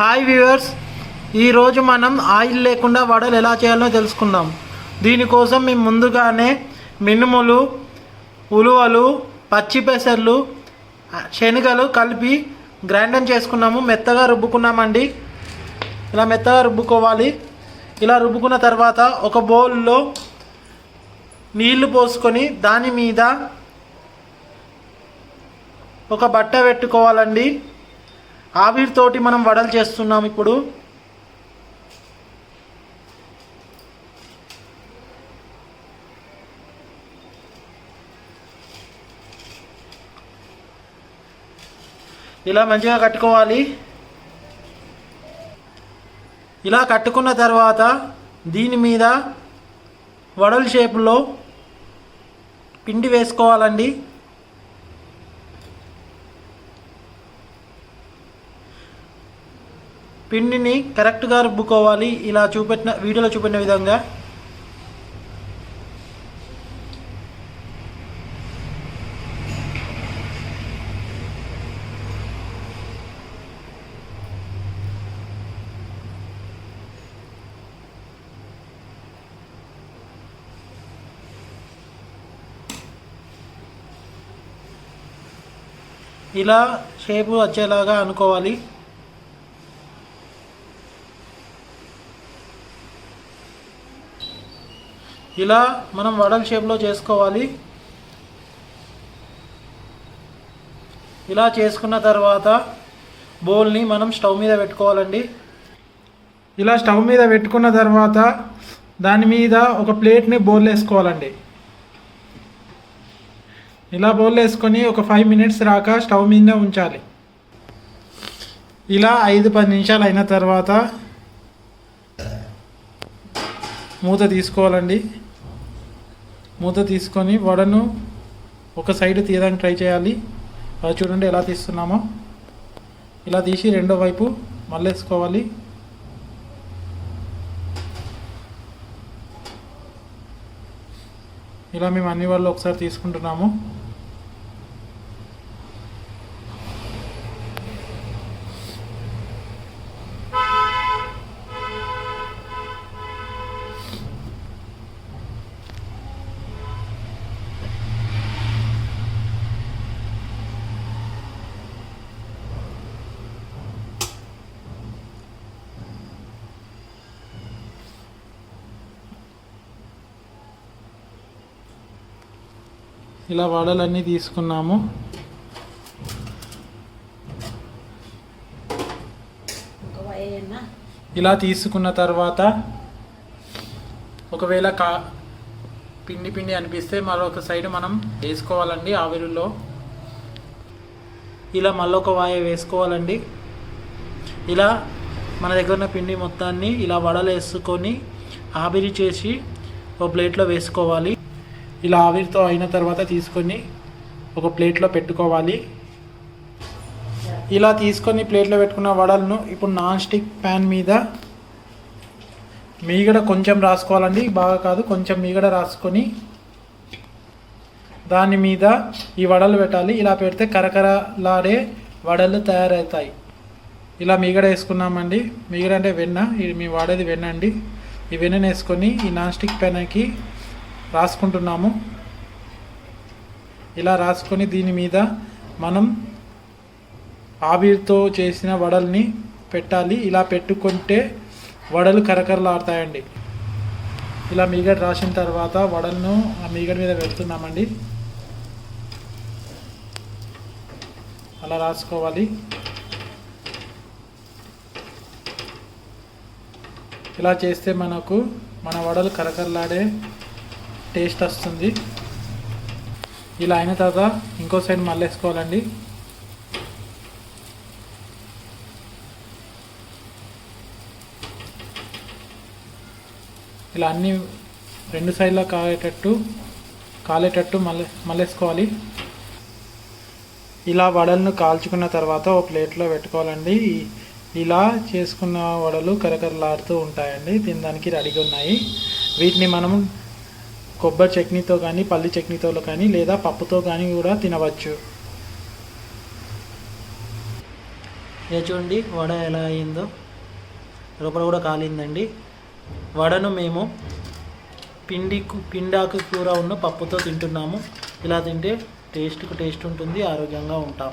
Hi viewers ఈరోజు మనం oil లేకుండా వడలు ఎలా చేయాలో తెలుసుకుందాం. దీనికోసం మేము ముందుగానే మినుములు ఉలువలు పచ్చిపెసర్లు శనగలు కలిపి గ్రైండర్ చేసుకున్నాము. మెత్తగా రుబ్బుకున్నామండి. ఇలా మెత్తగా రుబ్బుకోవాలి. ఇలా రుబ్బుకున్న తర్వాత ఒక బౌల్లో నీళ్ళు పోసుకొని దాని మీద ఒక బట్ట పెట్టుకోవాలండి. ఆవిరితోటి మనం వడలు చేస్తున్నాం ఇప్పుడు. ఇలా మంచిగా కట్టుకోవాలి. ఇలా కట్టుకున్న తర్వాత దీని మీద వడల షేపులో పిండి వేసుకోవాలండి. పిండిని కరెక్ట్గా రుబ్బుకోవాలి. ఇలా చూపెట్టిన వీడియోలో చూపెట్టిన విధంగా. ఇలా షేపు వచ్చేలాగా అనుకోవాలి. ఇలా మనం వడల్ షేప్లో చేసుకోవాలి. ఇలా చేసుకున్న తర్వాత బౌల్ని మనం స్టవ్ మీద పెట్టుకోవాలండి. ఇలా స్టవ్ మీద పెట్టుకున్న తర్వాత దాని మీద ఒక ప్లేట్ని బౌల్ వేసుకోవాలండి. ఇలా బౌల్ వేసుకొని ఒక ఫైవ్ మినిట్స్ రాక స్టవ్ మీద ఉంచాలి. ఇలా ఐదు పది నిమిషాలు అయిన తర్వాత మూత తీసుకోవాలండి. మూత తీసుకొని వడను ఒక సైడ్ తీయడానికి ట్రై చేయాలి. అది చూడండి ఎలా తీస్తున్నామో. ఇలా తీసి రెండో వైపు మళ్ళేసుకోవాలి. ఇలా మేము అన్ని వాళ్ళు ఒకసారి తీసుకుంటున్నాము. ఇలా వడలన్నీ తీసుకున్నాము. ఇలా తీసుకున్న తర్వాత ఒకవేళ కా పిండి పిండి అనిపిస్తే మరొక సైడ్ మనం వేసుకోవాలండి ఆవిరిలో. ఇలా మళ్ళొక వాయ వేసుకోవాలండి. ఇలా మన దగ్గర ఉన్న పిండి మొత్తాన్ని ఇలా వడలు వేసుకొని ఆవిరి చేసి ఒక ప్లేట్లో వేసుకోవాలి. ఇలా ఆవిరితో అయిన తర్వాత తీసుకొని ఒక ప్లేట్లో పెట్టుకోవాలి. ఇలా తీసుకొని ప్లేట్లో పెట్టుకున్న వడలను ఇప్పుడు నాన్ స్టిక్ ప్యాన్ మీద మీగడ కొంచెం రాసుకోవాలండి. బాగా కాదు కొంచెం మీగడ రాసుకొని దాని మీద ఈ వడలు పెట్టాలి. ఇలా పెడితే కరకరలాడే వడలు తయారవుతాయి. ఇలా మీగడ వేసుకున్నామండి. మీగడ అంటే వెన్న ఇది మేము వాడేది వెన్న అండి ఈ వెన్నను వేసుకొని ఈ నాన్ స్టిక్ ప్యాన్కి రాసుకుంటున్నాము. ఇలా రాసుకొని దీని మీద మనం ఆవిరితో చేసిన వడల్ని పెట్టాలి. ఇలా పెట్టుకుంటే వడలు కరకరలాడతాయండి. ఇలా మీగడ రాసిన తర్వాత వడలను ఆ మీగడ మీద పెడుతున్నామండి. అలా రాసుకోవాలి. ఇలా చేస్తే మనకు మన వడలు కరకరలాడే టేస్ట్ వస్తుంది. ఇలా అయిన తర్వాత ఇంకో సైడ్ మళ్ళీ వేసుకోవాలండి ఇలా అన్నీ రెండు సైడ్లో కాలేటట్టు కాలేటట్టు మళ్ళీ మళ్ళేసుకోవాలి. ఇలా వడలను కాల్చుకున్న తర్వాత ఒక ప్లేట్లో పెట్టుకోవాలండి. ఇలా చేసుకున్న వడలు కరకరలాడుతూ ఉంటాయండి. తినడానికి రెడీగా ఉన్నాయి. వీటిని మనం కొబ్బరి చట్నీతో కానీ పల్లి చట్నీతో కానీ లేదా పప్పుతో కానీ కూడా తినవచ్చు. ఇక చూడండి వడ ఎలా అయిందో. లోపల కూడా కాలిందండి. వడను మేము పిండి పిండాకు కూర ఉన్న పప్పుతో తింటున్నాము. ఇలా తింటే టేస్ట్కు టేస్ట్ ఉంటుంది ఆరోగ్యంగా ఉంటాం.